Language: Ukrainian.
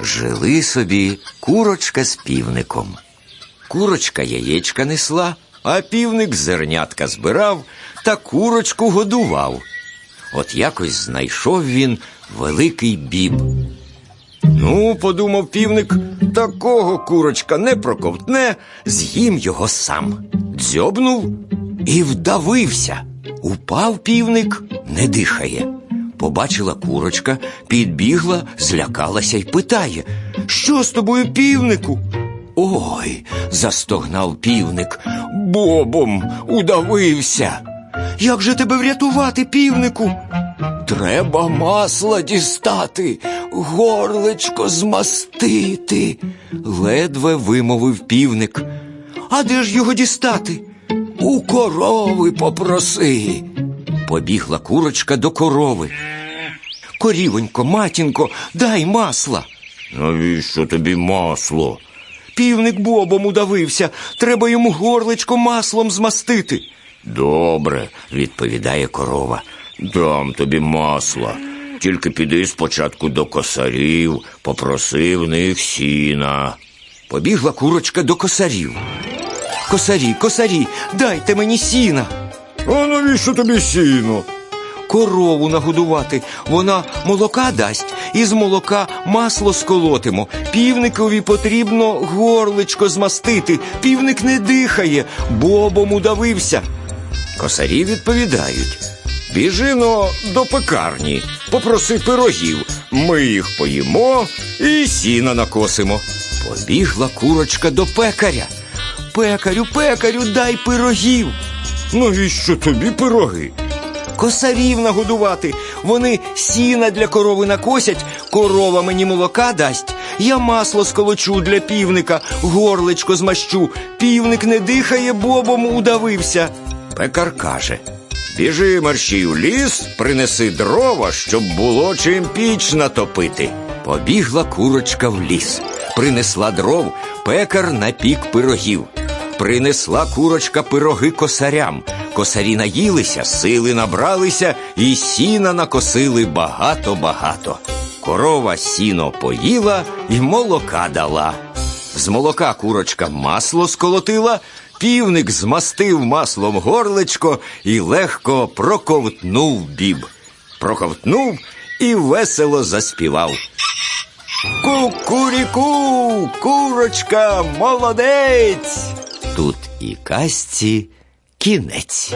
Жили собі курочка з півником. Курочка яєчка несла, а півник зернятка збирав та курочку годував. От якось знайшов він великий біб. Ну, подумав півник, такого курочка не проковтне, з'їм його сам. Дзьобнув і вдавився. Упав півник, не дихає. Побачила курочка, підбігла, злякалася й питає: Що з тобою, півнику? Ой, застогнав півник, бобом удавився. Як же тебе врятувати, півнику? Треба масла дістати, горлечко змастити, ледве вимовив півник. А де ж його дістати? У корови попроси. Побігла курочка до корови. Корівонько, матінко, дай масла. Навіщо тобі масло? Півник бобом удавився, треба йому горлечко маслом змастити. Добре, відповідає корова. Дам тобі масла. Тільки піди спочатку до косарів, попроси в них сіна. Побігла курочка до косарів. Косарі, косарі, дайте мені сіна. А навіщо тобі сіно? Корову нагодувати, вона молока дасть, і з молока масло сколотимо. Півникові потрібно горличко змастити. Півник не дихає, бобом удавився. Косарі відповідають. Біжино до пекарні, попроси пирогів. Ми їх поїмо і сіна накосимо. Побігла курочка до пекаря. Пекарю, пекарю, дай пирогів. Навіщо тобі пироги? Косарів нагодувати. Вони сіна для корови накосять, корова мені молока дасть. Я масло сколочу для півника, горлечко змащу. Півник не дихає, бобом удавився. Пекар каже: Біжи мерщій у ліс, принеси дрова, щоб було чим піч натопити. Побігла курочка в ліс, принесла дров, пекар напік пирогів. Принесла курочка пироги косарям. Косарі наїлися, сили набралися і сіна накосили багато-багато. Корова сіно поїла і молока дала. З молока курочка масло сколотила, півник змастив маслом горлечко і легко проковтнув біб. Проковтнув і весело заспівав. Кукуріку, курочка, молодець. І казці кінець.